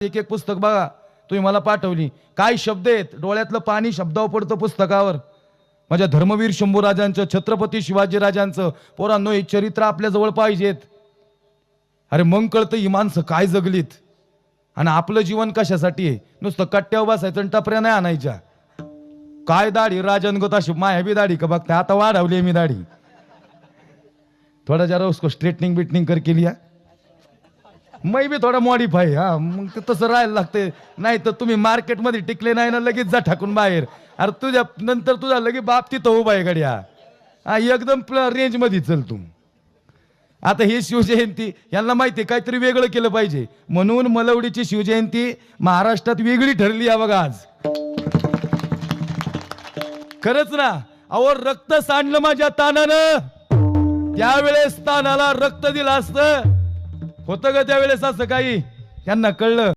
एक एक पुस्तक बघा. तुम्ही मला पाठवली. काय शब्द आहेत डोळ्यातलं पाणी शब्दावर पडतं पुस्तकावर. माझ्या धर्मवीर शंभूराजांचं छत्रपती शिवाजीराजांचं पोरांनो हे चरित्र आपल्या जवळ पाहिजेत. अरे मग कळतं ही माणसं काय जगलीत. आणि आपलं जीवन कशासाठी आहे? नुसतं कट्ट्यावर बसायचं आणि टपऱ्या नाही आणायच्या. काय दाढी? राजन अशी माया बी दाढी का बघते आता वाढवली मी दाढी. थोडा जरा उसको स्ट्रेटनिंग बिटनिंग कर केली हा. मै बी थोडा मॉडीफाय हा. मग ते तसं राहायला लागते नाही तर तुम्ही मार्केटमध्ये टिकले नाही ना लगेच जा ठाकून बाहेर. अरे तुझ्या नंतर तुझा लगेच बाप तिथं उभा आहे गड्या. हा एकदम रेंजमध्ये चल तू. आता ही शिवजयंती यांना माहिती आहे काहीतरी वेगळं केलं पाहिजे. म्हणून मलवडीची शिवजयंती महाराष्ट्रात वेगळी ठरली आहे बघा आज. खरंच ना अहो रक्त सांडलं माझ्या तानानं. त्यावेळेस तानाला रक्त दिलं असतं. होतं का त्यावेळेस असं काही? यांना कळलं.